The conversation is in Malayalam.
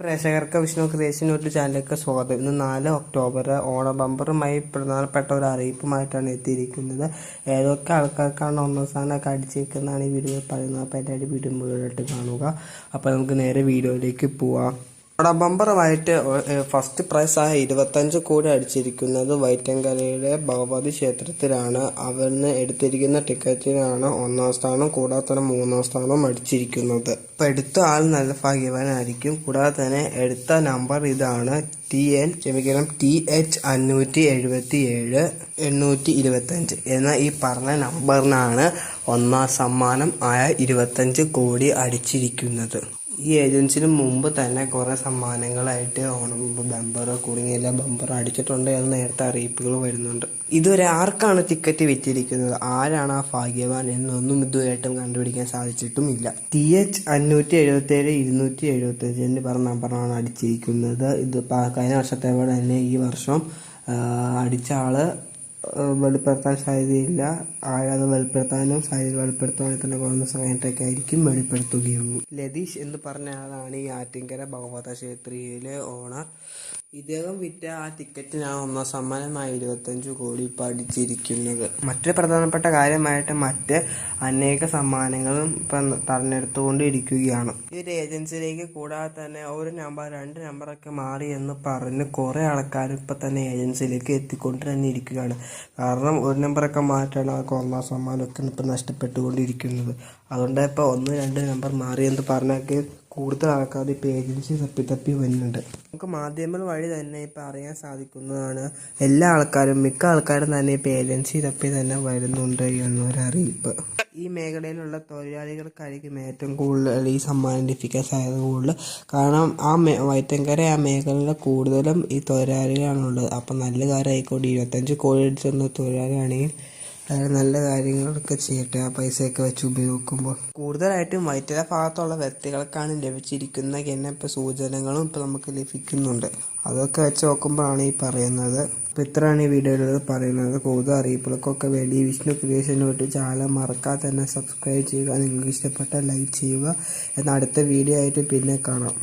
പ്രേക്ഷകർക്ക് വിഷ്ണു ക്രിയേഷൻ യൂട്യൂബ് ചാനലിലേക്ക് സ്വാഗതം. ഇന്ന് നാല് ഒക്ടോബർ ഓണ ബമ്പറുമായി പ്രധാനപ്പെട്ട ഒരു അറിയിപ്പുമായിട്ടാണ് എത്തിയിരിക്കുന്നത്. ഏതൊക്കെ ആൾക്കാർക്കാണ് ഒന്നാം സ്ഥാനമൊക്കെ അടിച്ചിരിക്കുന്നതാണ് ഈ വീഡിയോ പറയുന്നത്. അപ്പോൾ എന്റെ വീഡിയോ മുഴുവനായിട്ട് കാണുക. അപ്പോൾ നമുക്ക് നേരെ വീഡിയോയിലേക്ക് പോവാം. ഓണ ബമ്പറുമായിട്ട് ഫസ്റ്റ് പ്രൈസ് ആയ ഇരുപത്തഞ്ച് കോടി അടിച്ചിരിക്കുന്നത് വൈറ്റങ്കരയുടെ ഭഗവതി ക്ഷേത്രത്തിലാണ്. അവിടുന്ന് എടുത്തിരിക്കുന്ന ടിക്കറ്റിനാണ് ഒന്നാം സ്ഥാനം കൂടാതെ തന്നെ മൂന്നാം സ്ഥാനം അടിച്ചിരിക്കുന്നത്. ഇപ്പം എടുത്ത ആൾ നല്ല ഭാഗ്യവാനായിരിക്കും. കൂടാതെ തന്നെ എടുത്ത നമ്പർ ഇതാണ് ടി എൻ ക്ഷമിക്കണം ടി എച്ച് അഞ്ഞൂറ്റി എഴുപത്തി ഏഴ് എണ്ണൂറ്റി ഇരുപത്തഞ്ച് എന്ന ഈ പറഞ്ഞ നമ്പറിനാണ് ഒന്നാം സമ്മാനം ആയ ഇരുപത്തഞ്ച് കോടി അടിച്ചിരിക്കുന്നത്. ഈ ഏജൻസിന് മുമ്പ് തന്നെ കുറെ സമ്മാനങ്ങളായിട്ട് ഓണം ബമ്പർ കുടുങ്ങിയില്ല ബമ്പർ അടിച്ചിട്ടുണ്ട് എന്ന് നേരത്തെ അറിയിപ്പുകൾ വരുന്നുണ്ട്. ഇതുവരെ ആർക്കാണ് ടിക്കറ്റ് വിറ്റിരിക്കുന്നത്? ആരാണ് ആ ഭാഗ്യവാൻ എന്നൊന്നും ഇതുവരെയായിട്ടും കണ്ടുപിടിക്കാൻ സാധിച്ചിട്ടുമില്ല. ടി എച്ച് അഞ്ഞൂറ്റി എഴുപത്തി ഏഴ് ഇരുന്നൂറ്റി എഴുപത്തി അഞ്ച് എന്ന് പറഞ്ഞ നമ്പറാണ് അടിച്ചിരിക്കുന്നത്. ഇത് കഴിഞ്ഞ വർഷത്തെ പോലെ തന്നെ ഈ വർഷം അടിച്ച ആൾ വെളിപ്പെടുത്താൻ സാധ്യതയില്ല. ആരാത് വെളിപ്പെടുത്താനും സാധ്യത വെളിപ്പെടുത്തുവാണെങ്കിൽ തന്നെ കുറഞ്ഞ സമയത്തൊക്കെ ആയിരിക്കും വെളിപ്പെടുത്തുകയുള്ളൂ. ലതീഷ് എന്ന് പറഞ്ഞ ആളാണ് ഈ ആറ്റിങ്കര ഭഗവത ക്ഷേത്രിയിലെ ഓണർ. ഇദ്ദേഹം വിറ്റ ആ ടിക്കറ്റിനാണ് ഒന്നാം സമ്മാനമായി ഇരുപത്തഞ്ച് കോടി പഠിച്ചിരിക്കുന്നത്. മറ്റൊരു പ്രധാനപ്പെട്ട കാര്യമായിട്ട് മറ്റ് അനേക സമ്മാനങ്ങളും ഇപ്പം തെരഞ്ഞെടുത്തുകൊണ്ടിരിക്കുകയാണ് ഈ ഒരു ഏജൻസിയിലേക്ക് കൂടാതെ തന്നെ ഒരു നമ്പർ രണ്ട് നമ്പറൊക്കെ മാറി എന്ന് പറഞ്ഞ് കുറേ ആൾക്കാർ ഇപ്പൊ തന്നെ ഏജൻസിയിലേക്ക് എത്തിക്കൊണ്ട് തന്നെ ഇരിക്കുകയാണ്. കാരണം ഒരു നമ്പറൊക്കെ മാറ്റാണ് അവർക്ക് ഒന്നാം സമ്മാനമൊക്കെ ഇപ്പം നഷ്ടപ്പെട്ടുകൊണ്ടിരിക്കുന്നത്. അതുകൊണ്ട് ഇപ്പോൾ ഒന്ന് രണ്ട് നമ്പർ മാറിയെന്ന് പറഞ്ഞൊക്കെ കൂടുതൽ ആൾക്കാർ ഇപ്പം ഏജൻസി തപ്പി തപ്പി വരുന്നുണ്ട്. നമുക്ക് മാധ്യമങ്ങൾ വഴി തന്നെ ഇപ്പം അറിയാൻ സാധിക്കുന്നതാണ്. എല്ലാ ആൾക്കാരും മിക്ക ആൾക്കാരും തന്നെ ഇപ്പം ഏജൻസി തപ്പി തന്നെ വരുന്നുണ്ട് എന്നൊരു അറിയിപ്പ്. ഈ മേഖലയിലുള്ള തൊഴിലാളികൾക്കായിരിക്കും ഏറ്റവും കൂടുതൽ ഈ സമ്മാനം ലഭിക്കാൻ സാധ്യത കൂടുതൽ. കാരണം ആ മേ ആ മേഖലയിൽ കൂടുതലും ഈ തൊഴിലാളികളാണുള്ളത്. അപ്പം നല്ല കാര്യമായിക്കോട്ടെ ഇരുപത്തഞ്ച് കോടി അടിച്ചിരുന്ന തൊഴിലാളിയാണെങ്കിൽ അയാൾ നല്ല കാര്യങ്ങളൊക്കെ ചെയ്യട്ടെ ആ പൈസയൊക്കെ വെച്ച് ഉപയോഗിക്കുമ്പോൾ കൂടുതലായിട്ടും വൈറ്റല ഭാഗത്തുള്ള വ്യക്തികൾക്കാണ് ലഭിച്ചിരിക്കുന്ന എന്നെ ഇപ്പോൾ സൂചനകളും ഇപ്പോൾ നമുക്ക് ലഭിക്കുന്നുണ്ട്. അതൊക്കെ വെച്ച് നോക്കുമ്പോഴാണ് ഈ പറയുന്നത്. അപ്പോൾ ഇത്രയാണ് ഈ വീഡിയോയിൽ പറയുന്നത്. കൂടുതൽ അറിയിപ്പുകൾക്കൊക്കെ വേണ്ടി വിഷ്ണു ക്രിയേഷന് വേണ്ടി ചാനൽ മറക്കാതെ തന്നെ സബ്സ്ക്രൈബ് ചെയ്യുക. നിങ്ങൾക്ക് ഇഷ്ടപ്പെട്ട ലൈക്ക് ചെയ്യുക. എന്നാൽ അടുത്ത വീഡിയോ ആയിട്ട് പിന്നെ കാണാം.